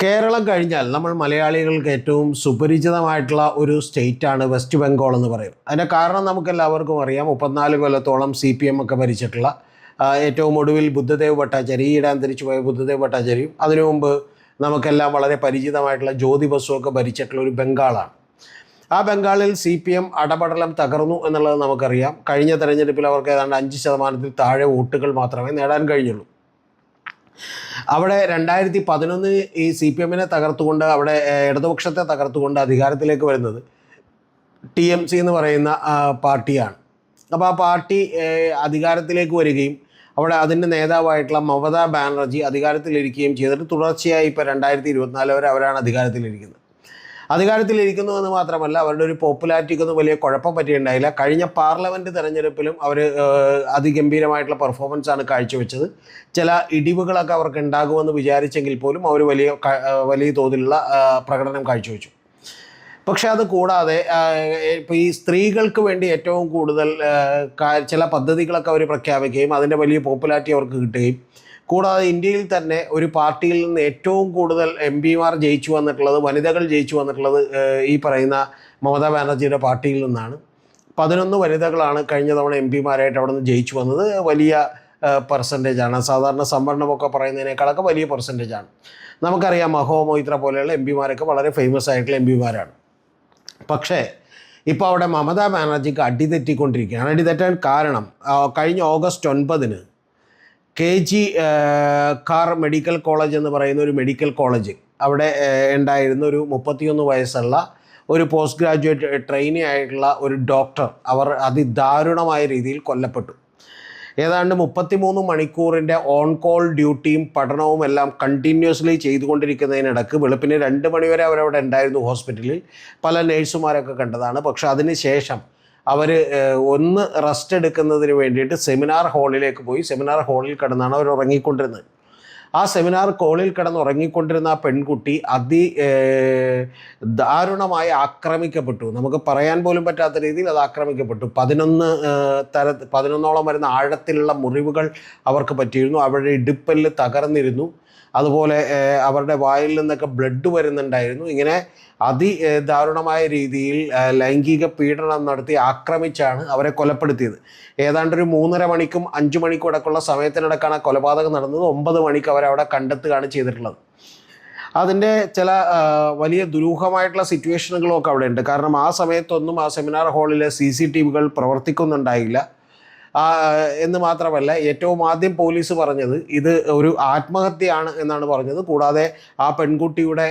കേരളം കഴിഞ്ഞാൽ നമ്മൾ മലയാളികൾക്ക് ഏറ്റവും സുപരിചിതമായിട്ടുള്ള ഒരു സ്റ്റേറ്റാണ് വെസ്റ്റ് ബംഗാൾ എന്ന് പറയും. അതിന്റെ കാരണം നമുക്ക് എല്ലാവർക്കും അറിയാം മുപ്പത്തിനാല് കൊല്ലത്തോളം സി പി എം ഒക്കെ ഭരിച്ചിട്ടുള്ള ഏറ്റവും ഒടുവിൽ ബുദ്ധദേവ് ഭട്ടാചാരി ഈയിടെ അന്തരിച്ചു പോയ ബുദ്ധദേവ് ഭട്ടാചാരിയും അതിനു മുമ്പ് നമുക്കെല്ലാം വളരെ പരിചിതമായിട്ടുള്ള ജ്യോതി ഒക്കെ ഭരിച്ചിട്ടുള്ള ഒരു ബംഗാളാണ്. ആ ബംഗാളിൽ സി പി എം അടപടലം തകർന്നു എന്നുള്ളത് നമുക്കറിയാം. കഴിഞ്ഞ തെരഞ്ഞെടുപ്പിൽ അവർക്ക് ഏതാണ്ട് അഞ്ച് ശതമാനത്തിൽ താഴെ വോട്ടുകൾ മാത്രമേ നേടാൻ കഴിഞ്ഞുള്ളൂ. അവിടെ രണ്ടായിരത്തി പതിനൊന്ന് ഈ സി പി എമ്മിനെ തകർത്തുകൊണ്ട് അവിടെ ഇടതുപക്ഷത്തെ തകർത്തുകൊണ്ട് അധികാരത്തിലേക്ക് വരുന്നത് ടി എം സി എന്ന് പറയുന്ന പാർട്ടിയാണ്. അപ്പോൾ ആ പാർട്ടി അധികാരത്തിലേക്ക് വരികയും അവിടെ അതിന്റെ നേതാവായിട്ടുള്ള മമതാ ബാനർജി അധികാരത്തിലിരിക്കുകയും ചെയ്തിട്ട് തുടർച്ചയായി ഇപ്പോൾ രണ്ടായിരത്തി ഇരുപത്തിനാല് വരെ അവരാണ് അധികാരത്തിലിരിക്കുന്നത്. അധികാരത്തിലിരിക്കുന്നു എന്ന് മാത്രമല്ല അവരുടെ ഒരു പോപ്പുലാരിറ്റിക്കൊന്നും വലിയ കുഴപ്പം പറ്റിയിട്ടുണ്ടായില്ല. കഴിഞ്ഞ പാർലമെന്റ് തെരഞ്ഞെടുപ്പിലും അവർ അതിഗംഭീരമായിട്ടുള്ള പെർഫോമൻസ് ആണ് കാഴ്ചവെച്ചത്. ചില ഇടിവുകളൊക്കെ അവർക്ക് ഉണ്ടാകുമെന്ന് വിചാരിച്ചെങ്കിൽ പോലും അവർ വലിയ വലിയ തോതിലുള്ള പ്രകടനം കാഴ്ചവെച്ചു. പക്ഷേ അത് കൂടാതെ ഇപ്പോൾ ഈ സ്ത്രീകൾക്ക് വേണ്ടി ഏറ്റവും കൂടുതൽ ചില പദ്ധതികളൊക്കെ അവർ പ്രഖ്യാപിക്കുകയും അതിന്റെ വലിയ പോപ്പുലാരിറ്റി അവർക്ക് കിട്ടുകയും കൂടാതെ ഇന്ത്യയിൽ തന്നെ ഒരു പാർട്ടിയിൽ നിന്ന് ഏറ്റവും കൂടുതൽ എം പിമാർ ജയിച്ചു വന്നിട്ടുള്ളത് വനിതകൾ ജയിച്ചു വന്നിട്ടുള്ളത് ഈ പറയുന്ന മമതാ ബാനർജിയുടെ പാർട്ടിയിൽ നിന്നാണ്. പതിനൊന്ന് വനിതകളാണ് കഴിഞ്ഞ തവണ എം പിമാരായിട്ട് അവിടെ നിന്ന് ജയിച്ചു വന്നത്. വലിയ പെർസെന്റേജ് ആണ്. സാധാരണ സംവരണമൊക്കെ പറയുന്നതിനേക്കാളൊക്കെ വലിയ പെർസെന്റേജ് ആണ്. നമുക്കറിയാം മഹോ മൊയ്ത്ര പോലെയുള്ള എം പിമാരൊക്കെ വളരെ ഫേമസ് ആയിട്ടുള്ള എം പിമാരാണ്. പക്ഷേ ഇപ്പോൾ അവിടെ മമതാ ബാനർജിക്ക് അടിതെറ്റിക്കൊണ്ടിരിക്കുകയാണ്. അടിതെറ്റാൻ കാരണം കഴിഞ്ഞ ഓഗസ്റ്റ് ഒൻപതിന് K G Kar medical college എന്ന് പറയുന്ന ഒരു മെഡിക്കൽ കോളേജ്. അവിടെ ഉണ്ടായിരുന്ന ഒരു മുപ്പത്തിയൊന്ന് വയസ്സുള്ള ഒരു പോസ്റ്റ് ഗ്രാജുവേറ്റ് ട്രെയിനി ആയിട്ടുള്ള ഒരു ഡോക്ടർ അവർ അതിദാരുണമായ രീതിയിൽ കൊല്ലപ്പെട്ടു. ഏതാണ്ട് മുപ്പത്തിമൂന്ന് മണിക്കൂറിന്റെ ഓൺ കോൾ ഡ്യൂട്ടിയും പഠനവും എല്ലാം കണ്ടിന്യൂസ്ലി ചെയ്തുകൊണ്ടിരിക്കുന്നതിനിടക്ക് വെളുപ്പിന് രണ്ട് മണിവരെ അവരവിടെ ഉണ്ടായിരുന്നു ഹോസ്പിറ്റലിൽ. പല നേഴ്സുമാരൊക്കെ കണ്ടതാണ്. പക്ഷേ അതിന് ശേഷം അവർ ഒന്ന് റെസ്റ്റ് എടുക്കുന്നതിന് വേണ്ടിയിട്ട് സെമിനാർ ഹാളിലേക്ക് പോയി. സെമിനാർ ഹാളിൽ കിടന്നാണ് അവർ ഉറങ്ങിക്കൊണ്ടിരുന്നത്. ആ സെമിനാർ കോളിൽ കിടന്ന് ഉറങ്ങിക്കൊണ്ടിരുന്ന ആ പെൺകുട്ടി അതി ദാരുണമായി ആക്രമിക്കപ്പെട്ടു. നമുക്ക് പറയാൻ പോലും പറ്റാത്ത രീതിയിൽ അത് ആക്രമിക്കപ്പെട്ടു. പതിനൊന്ന് തര പതിനൊന്നോളം വരുന്ന ആഴത്തിലുള്ള മുറിവുകൾ അവർക്ക് പറ്റിയിരുന്നു. അവരുടെ ഇടുപ്പല്ല് തകർന്നിരുന്നു. അതുപോലെ അവരുടെ വായിൽ നിന്നൊക്കെ ബ്ലഡ് വരുന്നുണ്ടായിരുന്നു. ഇങ്ങനെ അതി ദാരുണമായ രീതിയിൽ ലൈംഗിക പീഡനം നടത്തി ആക്രമിച്ചാണ് അവരെ കൊലപ്പെടുത്തിയത്. ഏതാണ്ട് ഒരു മൂന്നര മണിക്കും അഞ്ച് മണിക്കും അടക്കമുള്ള സമയത്തിനിടക്കാണ് ആ കൊലപാതകം നടന്നത്. ഒമ്പത് മണിക്ക് അവരവിടെ കണ്ടെത്തുകയാണ് ചെയ്തിട്ടുള്ളത്. അതിന്റെ ചില വലിയ ദുരൂഹമായിട്ടുള്ള സിറ്റുവേഷനുകളും ഒക്കെ അവിടെ ഉണ്ട് കാരണം ആ സമയത്തൊന്നും ആ സെമിനാർ ഹാളിലെ സി സി ടി വികൾ പ്രവർത്തിക്കുന്നുണ്ടായില്ല. എന്ന് മാത്രമല്ല ഏറ്റവും ആദ്യം പോലീസ് പറഞ്ഞത് ഇത് ഒരു ആത്മഹത്യയാണ് എന്നാണ് പറഞ്ഞത്. കൂടാതെ ആ പെൺകുട്ടിയുടെ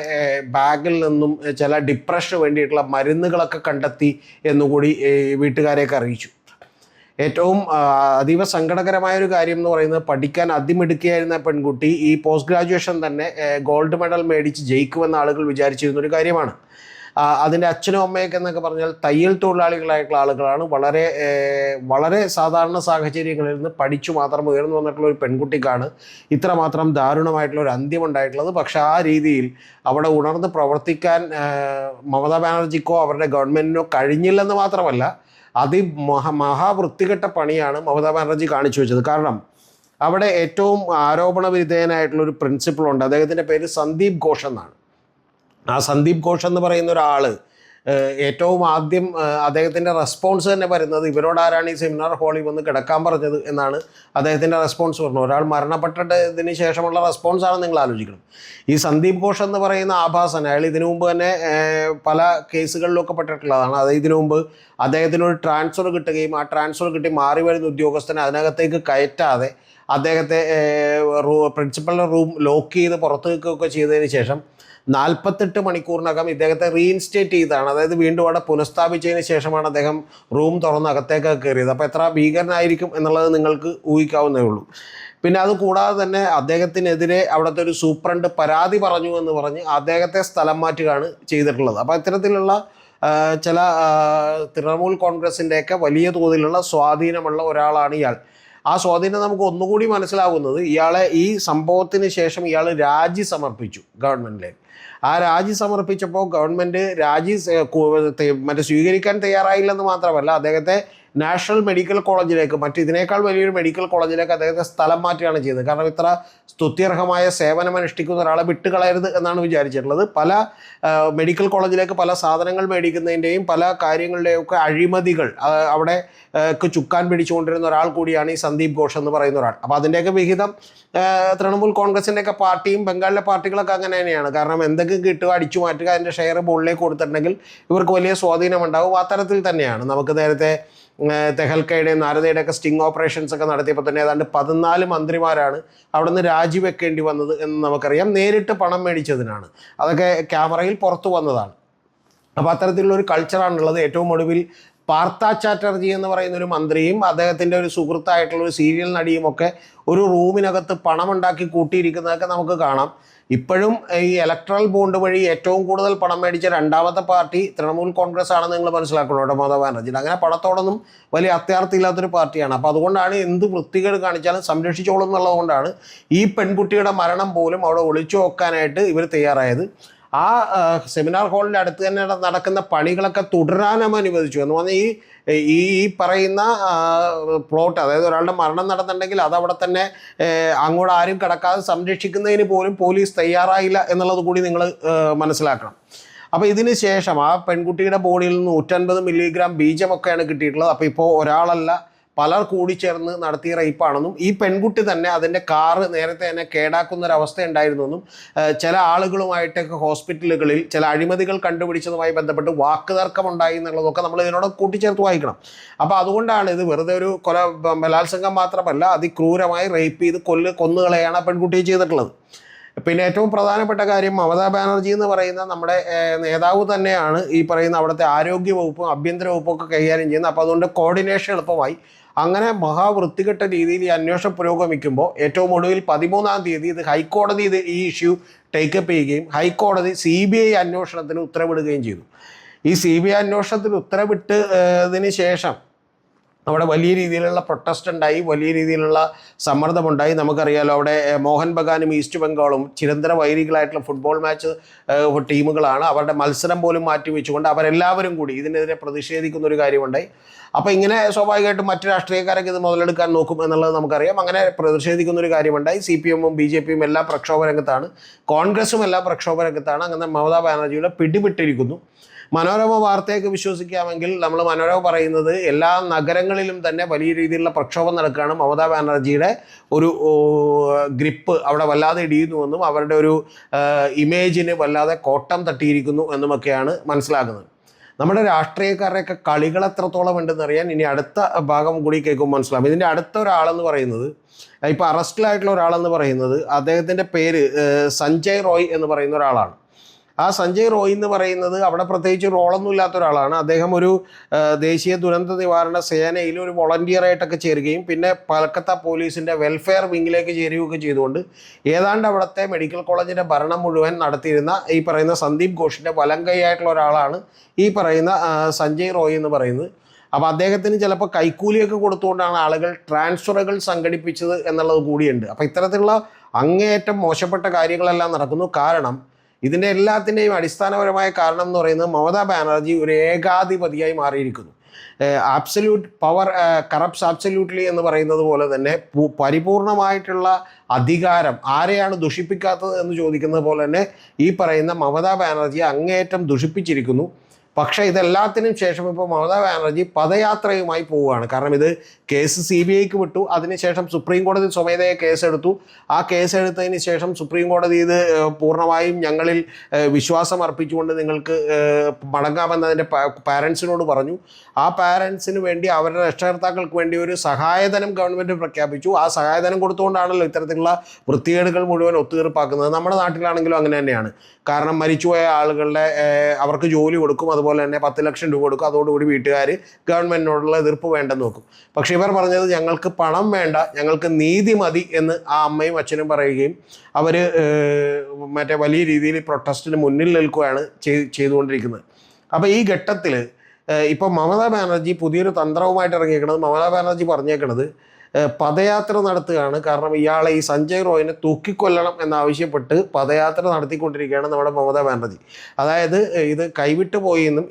ബാഗിൽ നിന്നും ചില ഡിപ്രഷന് വേണ്ടിയിട്ടുള്ള മരുന്നുകളൊക്കെ കണ്ടെത്തി എന്നുകൂടി വീട്ടുകാരെയൊക്കെ അറിയിച്ചു. ഏറ്റവും അതീവ സങ്കടകരമായ ഒരു കാര്യം എന്ന് പറയുന്നത് പഠിക്കാൻ അതിമിടുക്കിയായിരുന്ന പെൺകുട്ടി ഈ പോസ്റ്റ് ഗ്രാജുവേഷൻ തന്നെ ഗോൾഡ് മെഡൽ മേടിച്ച് ജയിക്കുമെന്ന് ആളുകൾ വിചാരിച്ചിരുന്ന ഒരു കാര്യമാണ്. അതിന്റെ അച്ഛനും അമ്മയൊക്കെ എന്നൊക്കെ പറഞ്ഞാൽ തയ്യൽ തൊഴിലാളികളായിട്ടുള്ള ആളുകളാണ്. വളരെ വളരെ സാധാരണ സാഹചര്യങ്ങളിൽ നിന്ന് പഠിച്ചു മാത്രം ഉയർന്നു വന്നിട്ടുള്ള ഒരു പെൺകുട്ടിക്കാണ് ഇത്രമാത്രം ദാരുണമായിട്ടുള്ള ഒരു അന്ത്യം ഉണ്ടായിട്ടുള്ളത്. പക്ഷേ ആ രീതിയിൽ അവിടെ ഉണർന്ന് പ്രവർത്തിക്കാൻ മമതാ ബാനർജിക്കോ അവരുടെ ഗവൺമെന്റിനോ കഴിഞ്ഞില്ലെന്ന് മാത്രമല്ല അതി മഹ മഹാവൃത്തികെട്ട പണിയാണ് മമതാ ബാനർജി കാണിച്ചു വെച്ചത്. കാരണം അവിടെ ഏറ്റവും ആരോപണ വിധേയനായിട്ടുള്ള ഒരു പ്രിൻസിപ്പൾ ഉണ്ട് അദ്ദേഹത്തിന്റെ പേര് സന്ദീപ് ഘോഷ് എന്നാണ്. ആ സന്ദീപ് ഘോഷ് എന്ന് പറയുന്ന ഒരാൾ ഏറ്റവും ആദ്യം അദ്ദേഹത്തിന്റെ റെസ്പോൺസ് തന്നെ വരുന്നത് ഇവരോട് ആരാണ് ഈ സെമിനാർ ഹാളിൽ വന്ന് കിടക്കാൻ പറഞ്ഞത് എന്നാണ് അദ്ദേഹത്തിന്റെ റെസ്പോൺസ് പറഞ്ഞത്. ഒരാൾ മരണപ്പെട്ടതിന് ശേഷമുള്ള റെസ്പോൺസാണ് നിങ്ങൾ ആലോചിക്കണം. ഈ സന്ദീപ് ഘോഷ് എന്ന് പറയുന്ന ആഭാസൻ അയാൾ ഇതിനു മുമ്പ് തന്നെ പല കേസുകളിലൊക്കെ പെട്ടിട്ടുള്ളതാണ്. അത് ഇതിനു മുമ്പ് അദ്ദേഹത്തിനൊരു ട്രാൻസ്ഫർ കിട്ടുകയും ആ ട്രാൻസ്ഫർ കിട്ടി മാറി വരുന്ന ഉദ്യോഗസ്ഥനെ അതിനകത്തേക്ക് കയറ്റാതെ അദ്ദേഹത്തെ പ്രിൻസിപ്പലിന്റെ റൂം ലോക്ക് ചെയ്ത് പുറത്ത് നിൽക്കുകയൊക്കെ ചെയ്തതിന് ശേഷം നാൽപ്പത്തെട്ട് മണിക്കൂറിനകം ഇദ്ദേഹത്തെ റീഇൻസ്റ്റേറ്റ് ചെയ്തതാണ്. അതായത് വീണ്ടും അവിടെ പുനഃസ്ഥാപിച്ചതിന് ശേഷമാണ് അദ്ദേഹം റൂം തുറന്ന് അകത്തേക്ക് കയറിയത്. അപ്പോൾ എത്ര ഭീകരനായിരിക്കും എന്നുള്ളത് നിങ്ങൾക്ക് ഊഹിക്കാവുന്നേ ഉള്ളൂ. പിന്നെ അത് കൂടാതെ തന്നെ അദ്ദേഹത്തിനെതിരെ അവിടുത്തെ ഒരു സൂപ്രണ്ട് പരാതി പറഞ്ഞു എന്ന് പറഞ്ഞ് അദ്ദേഹത്തെ സ്ഥലം മാറ്റുകയാണ് ചെയ്തിട്ടുള്ളത്. അപ്പോൾ ഇത്തരത്തിലുള്ള ചില തൃണമൂൽ കോൺഗ്രസിന്റെയൊക്കെ വലിയ തോതിലുള്ള സ്വാധീനമുള്ള ഒരാളാണ് ഇയാൾ. ആ സ്വാധീനം നമുക്ക് ഒന്നുകൂടി മനസ്സിലാകുന്നത് ഇയാളെ ഈ സംഭവത്തിന് ശേഷം ഇയാൾ രാജി സമർപ്പിച്ചു ഗവൺമെന്റിലേക്ക് ആ രാജി സമർപ്പിച്ചപ്പോൾ ഗവൺമെന്റ് രാജി മറ്റേ സ്വീകരിക്കാൻ തയ്യാറായില്ലെന്ന് മാത്രമല്ല അദ്ദേഹത്തെ നാഷണൽ മെഡിക്കൽ കോളേജിലേക്ക് മറ്റിതിനേക്കാൾ വലിയൊരു മെഡിക്കൽ കോളേജിലേക്ക് അദ്ദേഹത്തെ സ്ഥലം മാറ്റുകയാണ് ചെയ്തത്. കാരണം ഇത്ര സ്തുത്യർഹമായ സേവനം അനുഷ്ഠിക്കുന്ന ഒരാളെ വിട്ടുകളയരുത് എന്നാണ് വിചാരിച്ചിട്ടുള്ളത്. പല മെഡിക്കൽ കോളേജിലേക്ക് പല സാധനങ്ങൾ മേടിക്കുന്നതിന്റെയും പല കാര്യങ്ങളുടെയും ഒക്കെ അഴിമതികൾ അവിടെ ആ, ക്ക് ചുക്കാൻ പിടിച്ചുകൊണ്ടിരുന്ന ഒരാൾ കൂടിയാണ് ഈ സന്ദീപ് ഘോഷ് എന്ന് പറയുന്ന ഒരാൾ. അപ്പോൾ അതിന്റെയൊക്കെ വിഹിതം ആ, തൃണമൂൽ കോൺഗ്രസിന്റെയൊക്കെ പാർട്ടിയും ബംഗാളിലെ പാർട്ടികളൊക്കെ അങ്ങനെ തന്നെയാണ്. കാരണം എന്തൊക്കെ കിട്ടുക അടിച്ചു മാറ്റുക അതിന്റെ ഷെയർ മുകളിലേക്ക് കൊടുത്തിട്ടുണ്ടെങ്കിൽ ഇവർക്ക് വലിയ സ്വാധീനം ഉണ്ടാവും അത്തരത്തിൽ തന്നെയാണ്. നമുക്ക് നേരത്തെ ആ, തെഹൽക്കയുടെയും നാരദയുടെ ഒക്കെ സ്റ്റിംഗ് ഓപ്പറേഷൻസ് ഒക്കെ നടത്തിയപ്പോൾ തന്നെ ഏതാണ്ട് പതിനാല് മന്ത്രിമാരാണ് അവിടെ നിന്ന് രാജിവെക്കേണ്ടി വന്നത് എന്ന് നമുക്കറിയാം. നേരിട്ട് പണം മേടിച്ചതിനാണ്. അതൊക്കെ ക്യാമറയിൽ പുറത്തു വന്നതാണ്. അപ്പോൾ അത്തരത്തിലുള്ള ഒരു കൾച്ചറാണുള്ളത് ഏറ്റവും ഒടുവിൽ പാർത്ത ചാറ്റർജി എന്ന് പറയുന്ന ഒരു മന്ത്രിയും അദ്ദേഹത്തിന്റെ ഒരു സുഹൃത്തായിട്ടുള്ള ഒരു സീരിയൽ നടിയും ഒക്കെ ഒരു റൂമിനകത്ത് പണമുണ്ടാക്കി കൂട്ടിയിരിക്കുന്നതൊക്കെ നമുക്ക് കാണാം. ഇപ്പോഴും ഈ ഇലക്ട്രൽ ബോണ്ട് വഴി ഏറ്റവും കൂടുതൽ പണം മേടിച്ച രണ്ടാമത്തെ പാർട്ടി തൃണമൂൽ കോൺഗ്രസ് ആണെന്ന് നിങ്ങൾ മനസ്സിലാക്കണം കേട്ടോ മമതാ ബാനർജിയുടെ അങ്ങനെ പണത്തോടൊന്നും വലിയ അത്യാർത്ഥിയില്ലാത്തൊരു പാർട്ടിയാണ്. അപ്പോൾ അതുകൊണ്ടാണ് എന്ത് വൃത്തികേട് കാണിച്ചാലും സംരക്ഷിച്ചോളും എന്നുള്ളതുകൊണ്ടാണ് ഈ പെൺകുട്ടിയുടെ മരണം പോലും അവിടെ ഒളിച്ചു വെക്കാനായിട്ട് ഇവർ തയ്യാറായത്. ആ സെമിനാർ ഹാളിന്റെ അടുത്ത് തന്നെ നടക്കുന്ന പണികളൊക്കെ തുടരാനും അനുവദിച്ചു. എന്ന് പറഞ്ഞാൽ ഈ ഈ ഈ പറയുന്ന പ്ലോട്ട് അതായത് ഒരാളുടെ മരണം നടന്നിട്ടുണ്ടെങ്കിൽ അതവിടെ തന്നെ അങ്ങോട്ട് ആരും കിടക്കാതെ സംരക്ഷിക്കുന്നതിന് പോലും പോലീസ് തയ്യാറായില്ല എന്നുള്ളത് കൂടി നിങ്ങൾ മനസ്സിലാക്കണം. അപ്പോൾ ഇതിന് ശേഷം ആ പെൺകുട്ടിയുടെ ബോഡിയിൽ നിന്ന് നൂറ്റൻപത് മില്ലിഗ്രാം ബീജമൊക്കെയാണ് കിട്ടിയിട്ടുള്ളത്. അപ്പോൾ ഇപ്പോൾ ഒരാളല്ല പലർ കൂടി ചേർന്ന് നടത്തിയ റേപ്പാണെന്നും ഈ പെൺകുട്ടി തന്നെ അതിന്റെ കാറ് നേരത്തെ തന്നെ കേടാക്കുന്ന ഒരു അവസ്ഥ ഉണ്ടായിരുന്നെന്നും ചില ആളുകളുമായിട്ടൊക്കെ ഹോസ്പിറ്റലുകളിൽ ചില അഴിമതികൾ കണ്ടുപിടിച്ചതുമായി ബന്ധപ്പെട്ട് വാക്കുതർക്കം ഉണ്ടായി എന്നുള്ളതൊക്കെ നമ്മൾ ഇതിനോട് കൂട്ടിച്ചേർത്ത് വായിക്കണം. അപ്പോൾ അതുകൊണ്ടാണ് ഇത് വെറുതെ ഒരു കൊല ബലാത്സംഗം മാത്രമല്ല അതിക്രൂരമായി റേപ്പ് ചെയ്ത് കൊല്ല് കൊന്നുകളെയാണ് ആ പെൺകുട്ടിയെ ചെയ്തിട്ടുള്ളത്. പിന്നെ ഏറ്റവും പ്രധാനപ്പെട്ട കാര്യം മമതാ ബാനർജി എന്ന് പറയുന്ന നമ്മുടെ നേതാവ് തന്നെയാണ് ഈ പറയുന്ന അവിടുത്തെ ആരോഗ്യ വകുപ്പും ആഭ്യന്തര വകുപ്പും ഒക്കെ കൈകാര്യം ചെയ്യുന്നത്. അപ്പോൾ അതുകൊണ്ട് കോർഡിനേഷൻ എളുപ്പമായി. അങ്ങനെ മഹാവൃത്തികെട്ട രീതിയിൽ ഈ അന്വേഷണം പുരോഗമിക്കുമ്പോൾ ഏറ്റവും ഒടുവിൽ പതിമൂന്നാം തീയതി ഇത് ഹൈക്കോടതി ഇത് ഈ ഇഷ്യൂ ടേക്കപ്പ് ചെയ്യുകയും ഹൈക്കോടതി സി ബി ഐ അന്വേഷണത്തിന് ഉത്തരവിടുകയും ചെയ്തു. ഈ സി ബി ഐ അന്വേഷണത്തിന് ഉത്തരവിട്ടതിന് ശേഷം അവിടെ വലിയ രീതിയിലുള്ള പ്രൊട്ടസ്റ്റ് ഉണ്ടായി വലിയ രീതിയിലുള്ള സമ്മർദ്ദമുണ്ടായി. നമുക്കറിയാലോ അവിടെ മോഹൻ ബഗാനും ഈസ്റ്റ് ബംഗാളും ചിരന്തര വൈരികളായിട്ടുള്ള ഫുട്ബോൾ മാച്ച് ടീമുകളാണ്. അവരുടെ മത്സരം പോലും മാറ്റി മാറ്റിവെച്ചുകൊണ്ട് അവരെല്ലാവരും കൂടി ഇതിനെതിരെ പ്രതിഷേധിക്കുന്ന ഒരു കാര്യമുണ്ടായി. അപ്പോൾ ഇങ്ങനെ സ്വാഭാവികമായിട്ടും മറ്റു രാഷ്ട്രീയക്കാരൊക്കെ ഇത് മുതലെടുക്കാൻ നോക്കും എന്നുള്ളത് നമുക്കറിയാം. അങ്ങനെ പ്രതിഷേധിക്കുന്ന ഒരു കാര്യമുണ്ടായി. സി പി എമ്മും ബി ജെ പിയും എല്ലാ പ്രക്ഷോഭ രംഗത്താണ് കോൺഗ്രസും എല്ലാ പ്രക്ഷോഭ രംഗത്താണ് അങ്ങനെ മമതാ ബാനർജിയുടെ പിടിവിട്ടിരിക്കുന്നു. മനോരമ വാർത്തയൊക്കെ വിശ്വസിക്കാമെങ്കിൽ നമ്മൾ മനോരമ പറയുന്നത് എല്ലാ നഗരങ്ങളിലും തന്നെ വലിയ രീതിയിലുള്ള പ്രക്ഷോഭം നടക്കുകയാണ്. മമതാ ബാനർജിയുടെ ഒരു ഗ്രിപ്പ് അവിടെ വല്ലാതെ ഇടിയുന്നുവെന്നും അവരുടെ ഒരു ഇമേജിന് വല്ലാതെ കോട്ടം തട്ടിയിരിക്കുന്നു എന്നുമൊക്കെയാണ് മനസ്സിലാക്കുന്നത് നമ്മുടെ രാഷ്ട്രീയക്കാരുടെയൊക്കെ കളികൾ എത്രത്തോളം ഉണ്ടെന്ന് അറിയാൻ ഇനി അടുത്ത ഭാഗം കൂടി കേൾക്കുമ്പോൾ മനസ്സിലാവും ഇതിന്റെ അടുത്ത ഒരാളെന്ന് പറയുന്നത് ഇപ്പോൾ അറസ്റ്റിലായിട്ടുള്ള ഒരാളെന്ന് പറയുന്നത് അദ്ദേഹത്തിന്റെ പേര് സഞ്ജയ് റോയ് എന്ന് പറയുന്ന ഒരാളാണ്. ആ സഞ്ജയ് റോയ് എന്ന് പറയുന്നത് അവിടെ പ്രത്യേകിച്ച് റോളൊന്നും ഇല്ലാത്ത ഒരാളാണ്. അദ്ദേഹം ഒരു ദേശീയ ദുരന്ത നിവാരണ സേനയിൽ ഒരു വോളണ്ടിയറായിട്ടൊക്കെ ചേരുകയും പിന്നെ കൽക്കത്ത പോലീസിന്റെ വെൽഫെയർ വിങ്ങിലേക്ക് ചേരുകയൊക്കെ ചെയ്തുകൊണ്ട് ഏതാണ്ട് അവിടുത്തെ മെഡിക്കൽ കോളേജിന്റെ ഭരണം മുഴുവൻ നടത്തിയിരുന്ന ഈ പറയുന്ന സന്ദീപ് ഘോഷിന്റെ വലങ്കൈയായിട്ടുള്ള ഒരാളാണ് ഈ പറയുന്ന സഞ്ജയ് റോയ് എന്ന് പറയുന്നത്. അപ്പോൾ അദ്ദേഹത്തിന് ചിലപ്പോൾ കൈക്കൂലിയൊക്കെ കൊടുത്തുകൊണ്ടാണ് ആളുകൾ ട്രാൻസ്ഫറുകൾ സംഘടിപ്പിച്ചത് എന്നുള്ളത് കൂടിയുണ്ട്. അപ്പോൾ ഇത്തരത്തിലുള്ള അങ്ങേയറ്റം മോശപ്പെട്ട കാര്യങ്ങളെല്ലാം നടക്കുന്നു. കാരണം ഇതിന്റെ എല്ലാത്തിന്റെയും അടിസ്ഥാനപരമായ കാരണം എന്ന് പറയുന്നത് മമതാ ബാനർജി ഒരു ഏകാധിപതിയായി മാറിയിരിക്കുന്നു. ആബ്സല്യൂട്ട് പവർ കറപ്റ്റ്സ് ആബ്സല്യൂട്ട്ലി എന്ന് പറയുന്നത് പോലെ തന്നെ പരിപൂർണമായിട്ടുള്ള അധികാരം ആരെയാണ് ദുഷിപ്പിക്കാത്തത് എന്ന് ചോദിക്കുന്നത് പോലെ തന്നെ ഈ പറയുന്ന മമതാ ബാനർജി അങ്ങേയറ്റം ദുഷിപ്പിച്ചിരിക്കുന്നു. പക്ഷേ ഇതെല്ലാത്തിനും ശേഷം ഇപ്പോൾ മമതാ ബാനർജി പദയാത്രയുമായി പോവുകയാണ്. കാരണം ഇത് കേസ് സി ബി ഐക്ക് വിട്ടു. അതിനുശേഷം സുപ്രീം കോടതി സ്വമേധയെ കേസെടുത്തു. ആ കേസ് എടുത്തതിന് ശേഷം സുപ്രീം കോടതി ഇത് പൂർണമായും ഞങ്ങളിൽ വിശ്വാസം അർപ്പിച്ചുകൊണ്ട് നിങ്ങൾക്ക് മടങ്ങാമെന്ന് മടങ്ങാമെന്നതിന്റെ പാരൻസിനോട് പറഞ്ഞു. ആ പാരൻസിന് വേണ്ടി അവരുടെ രക്ഷകർത്താക്കൾക്ക് വേണ്ടി ഒരു സഹായധനം ഗവൺമെന്റ് പ്രഖ്യാപിച്ചു. ആ സഹായധനം കൊടുത്തുകൊണ്ടാണല്ലോ ഇത്തരത്തിലുള്ള വൃത്തികേടുകൾ മുഴുവൻ ഒത്തുതീർപ്പാക്കുന്നത്. നമ്മുടെ നാട്ടിലാണെങ്കിലും അങ്ങനെ തന്നെയാണ്. കാരണം മരിച്ചുപോയ ആളുകളുടെ അവർക്ക് ജോലി കൊടുക്കും. അതുപോലെ തന്നെ പത്ത് ലക്ഷം രൂപ കൊടുക്കും. അതോടുകൂടി വീട്ടുകാർ ഗവൺമെന്റിനോടുള്ള എതിർപ്പ് വേണ്ടെന്ന് നോക്കും പക്ഷേ ഇവർ പറഞ്ഞത് ഞങ്ങൾക്ക് പണം വേണ്ട ഞങ്ങൾക്ക് നീതി മതി എന്ന് ആ അമ്മയും അച്ഛനും പറയുകയും അവർ മറ്റേ വലിയ രീതിയിൽ പ്രൊട്ടസ്റ്റിന് മുന്നിൽ നിൽക്കുകയാണ് ചെയ് ചെയ്തുകൊണ്ടിരിക്കുന്നത്. അപ്പോൾ ഈ ഘട്ടത്തിൽ ഇപ്പോൾ മമതാ ബാനർജി പുതിയൊരു തന്ത്രവുമായിട്ട് ഇറങ്ങിയേക്കണത് മമതാ ബാനർജി പറഞ്ഞേക്കണത് ഏഹ് പദയാത്ര നടത്തുകയാണ്. കാരണം ഇയാളെ ഈ സഞ്ജയ് റോയിനെ തൂക്കിക്കൊല്ലണം എന്നാവശ്യപ്പെട്ട് പദയാത്ര നടത്തിക്കൊണ്ടിരിക്കുകയാണ് നമ്മുടെ മമതാ ബാനർജി. അതായത് ഇത് കൈവിട്ടു പോയി എന്നും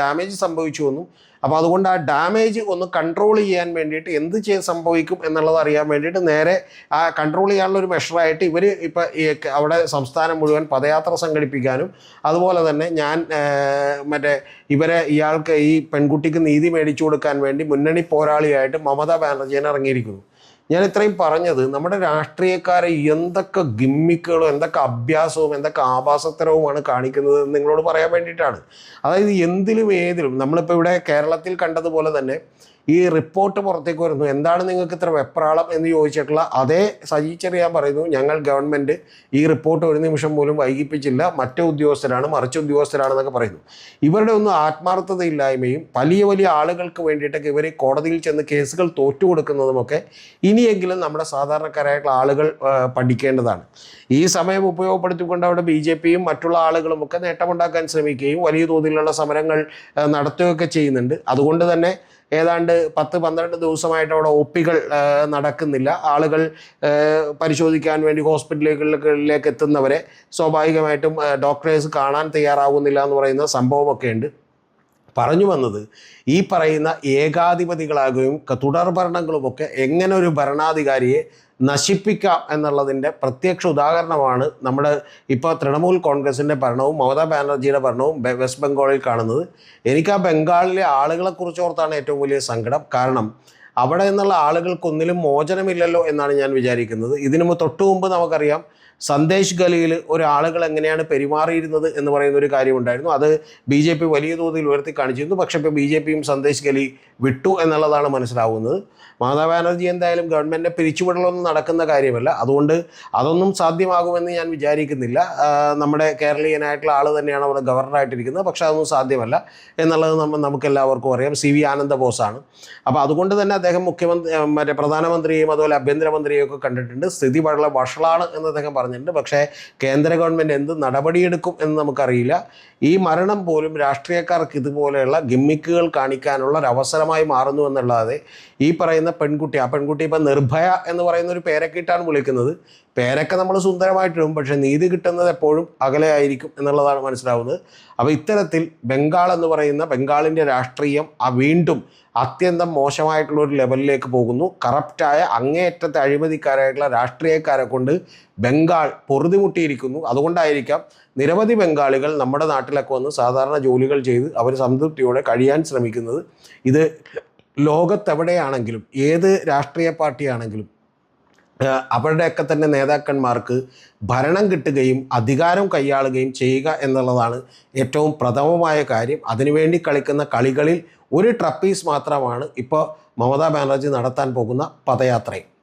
ഡാമേജ് സംഭവിച്ചു എന്നും അപ്പോൾ അതുകൊണ്ട് ആ ഡാമേജ് ഒന്ന് കൺട്രോൾ ചെയ്യാൻ വേണ്ടിയിട്ട് എന്ത് ചെയ്ത് സംഭവിക്കും എന്നുള്ളത് അറിയാൻ വേണ്ടിയിട്ട് നേരെ ആ കൺട്രോൾ ചെയ്യാനുള്ള ഒരു മെഷറായിട്ട് ഇവർ ഇപ്പോൾ അവിടെ സംസ്ഥാനം മുഴുവൻ പദയാത്ര സംഘടിപ്പിക്കാനും അതുപോലെ തന്നെ ഞാൻ മറ്റേ ഇവരെ ഇയാൾക്ക് ഈ പെൺകുട്ടിക്ക് നീതി മേടിച്ചു കൊടുക്കാൻ വേണ്ടി മുന്നണി പോരാളിയായിട്ട് മമതാ ബാനർജിയെ ഇറങ്ങിയിരിക്കുന്നു ഞാൻ ഇത്രയും പറഞ്ഞത് നമ്മുടെ രാഷ്ട്രീയക്കാരെ എന്തൊക്കെ ഗിമ്മിക്കുകളും എന്തൊക്കെ അഭ്യാസവും എന്തൊക്കെ ആഭാസത്തരവുമാണ് കാണിക്കുന്നത് എന്ന് നിങ്ങളോട് പറയാൻ വേണ്ടിയിട്ടാണ്. അതായത് എന്തിലും ഏതിലും നമ്മളിപ്പോൾ ഇവിടെ കേരളത്തിൽ കണ്ടതുപോലെ തന്നെ ഈ റിപ്പോർട്ട് പുറത്തേക്ക് വരുന്നു. എന്താണ് നിങ്ങൾക്ക് ഇത്ര വെപ്രാളം എന്ന് ചോദിച്ചിട്ടുള്ള അതേ സജി ചെറിയാൻ പറയുന്നു. ഞങ്ങൾ ഗവൺമെന്റ് ഈ റിപ്പോർട്ട് ഒരു നിമിഷം പോലും വൈകിപ്പിച്ചില്ല. മറ്റു ഉദ്യോഗസ്ഥരാണ് മറിച്ച ഉദ്യോഗസ്ഥരാണെന്നൊക്കെ പറയുന്നു. ഇവരുടെ ഒന്നും ആത്മാർത്ഥതയില്ലായ്മയും വലിയ വലിയ ആളുകൾക്ക് വേണ്ടിയിട്ടൊക്കെ ഇവർ കോടതിയിൽ ചെന്ന് കേസുകൾ തോറ്റു കൊടുക്കുന്നതുമൊക്കെ ഇനിയെങ്കിലും നമ്മുടെ സാധാരണക്കാരായിട്ടുള്ള ആളുകൾ പഠിക്കേണ്ടതാണ്. ഈ സമയം ഉപയോഗപ്പെടുത്തിക്കൊണ്ട് അവിടെ ബി ജെ പിയും മറ്റുള്ള ആളുകളും ഒക്കെ നേട്ടമുണ്ടാക്കാൻ ശ്രമിക്കുകയും വലിയ തോതിലുള്ള സമരങ്ങൾ നടത്തുകയൊക്കെ ചെയ്യുന്നുണ്ട്. അതുകൊണ്ട് തന്നെ ഏതാണ്ട് പത്ത് പന്ത്രണ്ട് ദിവസമായിട്ട് അവിടെ ഒപ്പികൾ നടക്കുന്നില്ല. ആളുകൾ പരിശോധിക്കാൻ വേണ്ടി ഹോസ്പിറ്റലുകളിലേക്ക് എത്തുന്നവരെ സ്വാഭാവികമായിട്ടും ഡോക്ടേഴ്സ് കാണാൻ തയ്യാറാവുന്നില്ല എന്ന് പറയുന്ന സംഭവമൊക്കെ ഉണ്ട്. പറഞ്ഞു വന്നത് ഈ പറയുന്ന ഏകാധിപതികളാകുകയും തുടർ ഭരണങ്ങളുമൊക്കെ എങ്ങനെ ഒരു ഭരണാധികാരിയെ നശിപ്പിക്കാം എന്നുള്ളതിന്റെ പ്രത്യക്ഷ ഉദാഹരണമാണ് നമ്മുടെ ഇപ്പോൾ തൃണമൂൽ കോൺഗ്രസിന്റെ ഭരണവും മമതാ ബാനർജിയുടെ ഭരണവും വെസ്റ്റ് ബംഗാളിൽ കാണുന്നത്. എനിക്ക് ആ ബംഗാളിലെ ആളുകളെ കുറിച്ചോർത്താണ് ഏറ്റവും വലിയ സങ്കടം. കാരണം അവിടെ നിന്നുള്ള ആളുകൾക്കൊന്നിലും മോചനമില്ലല്ലോ എന്നാണ് ഞാൻ വിചാരിക്കുന്നത്. ഇതിനു തൊട്ടു മുമ്പ് നമുക്കറിയാം സന്ദേശ് ഗലിയിൽ ഒരാളുകൾ എങ്ങനെയാണ് പെരുമാറിയിരുന്നത് എന്ന് പറയുന്ന ഒരു കാര്യമുണ്ടായിരുന്നു അത് ബി ജെ പി വലിയ തോതിൽ ഉയർത്തി കാണിച്ചിരുന്നു. പക്ഷേ ഇപ്പോൾ ബി ജെ പിയും സന്ദേശ് ഗലി വിട്ടു എന്നുള്ളതാണ് മനസ്സിലാവുന്നത്. മമതാ ബാനർജി എന്തായാലും ഗവൺമെന്റിനെ പിരിച്ചുവിടലൊന്നും നടക്കുന്ന കാര്യമല്ല. അതുകൊണ്ട് അതൊന്നും സാധ്യമാകുമെന്ന് ഞാൻ വിചാരിക്കുന്നില്ല. നമ്മുടെ കേരളീയനായിട്ടുള്ള ആൾ തന്നെയാണ് അവിടെ ഗവർണറായിട്ടിരിക്കുന്നത്. പക്ഷേ അതൊന്നും സാധ്യമല്ല എന്നുള്ളത് നമ്മൾ നമുക്ക് എല്ലാവർക്കും അറിയാം. സി വി ആനന്ദ ബോസാണ് അപ്പോൾ അതുകൊണ്ട് തന്നെ അദ്ദേഹം മുഖ്യമന്ത്രി മറ്റേ പ്രധാനമന്ത്രിയെയും അതുപോലെ ആഭ്യന്തരമന്ത്രിയെയും ഒക്കെ കണ്ടിട്ടുണ്ട്. സ്ഥിതി വളരെ വഷളാണ് എന്ന് അദ്ദേഹം പറഞ്ഞിട്ടുണ്ട്. പക്ഷേ കേന്ദ്ര ഗവൺമെന്റ് എന്ത് നടപടിയെടുക്കും എന്ന് നമുക്കറിയില്ല. ഈ മരണം പോലും രാഷ്ട്രീയക്കാർക്ക് ഇതുപോലെയുള്ള ഗിമ്മിക്കുകൾ കാണിക്കാനുള്ള ഒരു അവസരമായി മാറുന്നു എന്നുള്ളതെ ഈ പറയുന്ന പെൺകുട്ടി ആ പെൺകുട്ടി ഇപ്പം നിർഭയ എന്ന് പറയുന്ന ഒരു പേരൊക്കെ ഇട്ടാണ് വിളിക്കുന്നത്. പേരൊക്കെ നമ്മൾ സുന്ദരമായിട്ടിടും പക്ഷേ നീതി കിട്ടുന്നത് എപ്പോഴും അകലെ ആയിരിക്കും എന്നുള്ളതാണ് മനസ്സിലാവുന്നത്. അപ്പോൾ ഇത്തരത്തിൽ ബംഗാൾ എന്ന് പറയുന്ന ബംഗാളിന്റെ രാഷ്ട്രീയം ആ വീണ്ടും അത്യന്തം മോശമായിട്ടുള്ള ഒരു ലെവലിലേക്ക് പോകുന്നു. കറപ്റ്റായ അങ്ങേയറ്റത്തെ അഴിമതിക്കാരായിട്ടുള്ള രാഷ്ട്രീയക്കാരെ കൊണ്ട് ബംഗാൾ പൊറുതിമുട്ടിയിരിക്കുന്നു. അതുകൊണ്ടായിരിക്കാം നിരവധി ബംഗാളികൾ നമ്മുടെ നാട്ടിലൊക്കെ വന്ന് സാധാരണ ജോലികൾ ചെയ്ത് അവർ സംതൃപ്തിയോടെ കഴിയാൻ ശ്രമിക്കുന്നത്. ഇത് ലോകത്തെവിടെയാണെങ്കിലും ഏത് രാഷ്ട്രീയ പാർട്ടിയാണെങ്കിലും അവരുടെയൊക്കെ തന്നെ നേതാക്കന്മാർക്ക് ഭരണം കിട്ടുകയും അധികാരം കൈയാളുകയും ചെയ്യുക എന്നുള്ളതാണ് ഏറ്റവും പ്രഥമമായ കാര്യം. അതിനുവേണ്ടി കളിക്കുന്ന കളികളിൽ ഒരു ട്രപ്പീസ് മാത്രമാണ് ഇപ്പോൾ മമതാ ബാനർജി നടത്താൻ പോകുന്ന പദയാത്രയും.